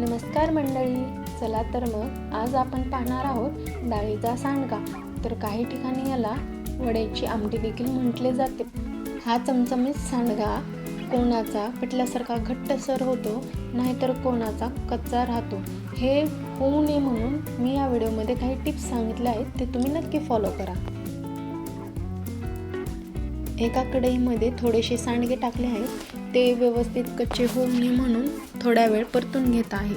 नमस्कार मंडळी चला तर मग आज आपण पाहणार आहोत डाळीचा सांडगा. तर काही ठिकाणी याला वड्याची आमटी देखील म्हटले जाते. हा चमचमीत सांडगा कोणाचा पिटल्यासारखा घट्टसर होतो नाहीतर कोणाचा कच्चा राहतो हे होऊ नये म्हणून मी या व्हिडिओमध्ये काही टिप्स सांगितल्या आहेत ते तुम्ही नक्की फॉलो करा. एका कढईमध्ये थोडेसे सांडगे टाकले आहेत. ते व्यवस्थित कच्चे होऊ नये म्हणून थोडा वेळ परतून घेत आहे.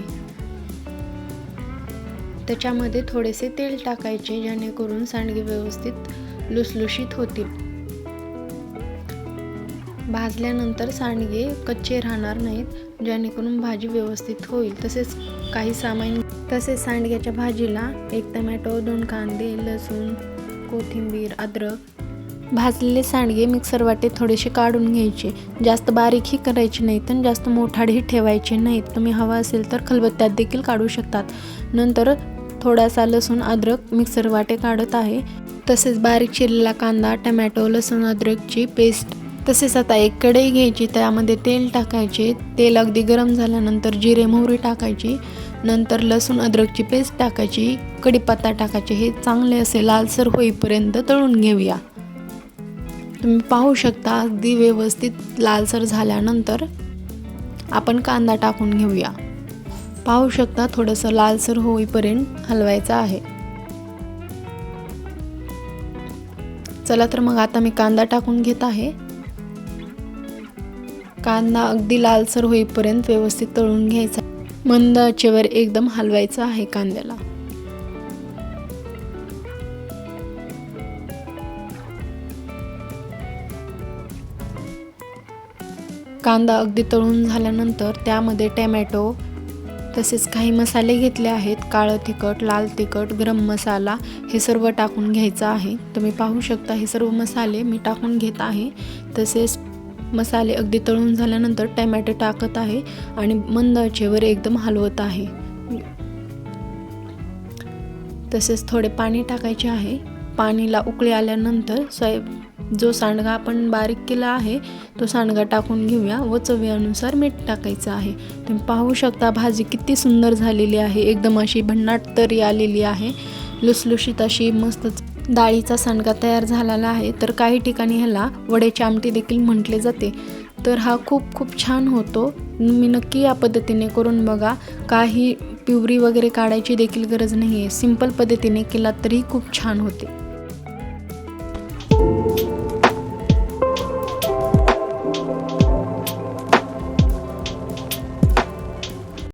त्याच्यामध्ये थोडेसे तेल टाकायचे जेणेकरून सांडगे व्यवस्थित लुसलुशीत होतील. भाजल्यानंतर सांडगे कच्चे राहणार नाहीत. जेणेकरून भाजी व्यवस्थित होईल. तसेच काही सामान तसेच सांडग्याच्या भाजीला एक टमॅटो दोन कांदे लसूण कोथिंबीर अद्रक भाजलेले सांडगे मिक्सर वाटे थोडेसे काढून घ्यायचे. जास्त बारीकही करायचे नाहीत आणि जास्त मोठाडेही ठेवायचे नाहीत तुम्ही हवा असेल तर खलबत्त्यात देखील काढू शकतात. नंतर थोडासा लसूण अद्रक मिक्सर वाटे काढत आहे. तसेच बारीक चिरलेला कांदा टमॅटो लसूण अद्रकची पेस्ट. तसेच आता एक कढई घ्यायची त्यामध्ये तेल टाकायचे. तेल अगदी गरम झाल्यानंतर जिरे मोहरी टाकायची. नंतर लसूण अद्रकची पेस्ट टाकायची. कढीपत्ता टाकायचे. हे चांगले असे लालसर होईपर्यंत तळून घेऊया. तुम्ही पाहू शकता अगदी व्यवस्थित लालसर झाल्यानंतर आपण कांदा टाकून घेऊया. पाहू शकता थोडंसं लालसर होईपर्यंत हलवायचं आहे. चला तर मग आता मी कांदा टाकून घेत आहे. कांदा अगदी लालसर होईपर्यंत व्यवस्थित तळून घ्यायचा. मंद आचेवर एकदम हलवायचं आहे कांद्याला. कांदा अगदी तळून झाल्यानंतर त्यामध्ये टॅमॅटो तसेच काही मसाले घेतले आहेत. काळं तिखट लाल तिखट गरम मसाला हे सर्व टाकून घ्यायचं आहे. तुम्ही पाहू शकता हे सर्व मसाले मी टाकून घेत आहे. तसेच मसाले अगदी तळून झाल्यानंतर टॅमॅटो टाकत आहे आणि मंद आचेवर एकदम हलवत आहे. तसेच थोडे पाणी टाकायचे आहे. पाणीला उकळी आल्यानंतर स्वयं जो सांडगा आपण बारीक केला आहे तो सांडगा टाकून घेऊया व चवीनुसार मीठ टाकायचं आहे. तुम्ही पाहू शकता भाजी किती सुंदर झालेली आहे. एकदम अशी भन्नाट तरी आलेली आहे. लुसलुशीत अशी मस्तच डाळीचा सांडगा तयार झालेला आहे. तर काही ठिकाणी ह्याला वड्याची आमटी देखील म्हटले जाते. तर हा खूप खूप छान होतो. मी नक्की या पद्धतीने करून बघा. काही पिवरी वगैरे काढायची देखील गरज नाही आहे सिंपल पद्धतीने केला तरी खूप छान होते.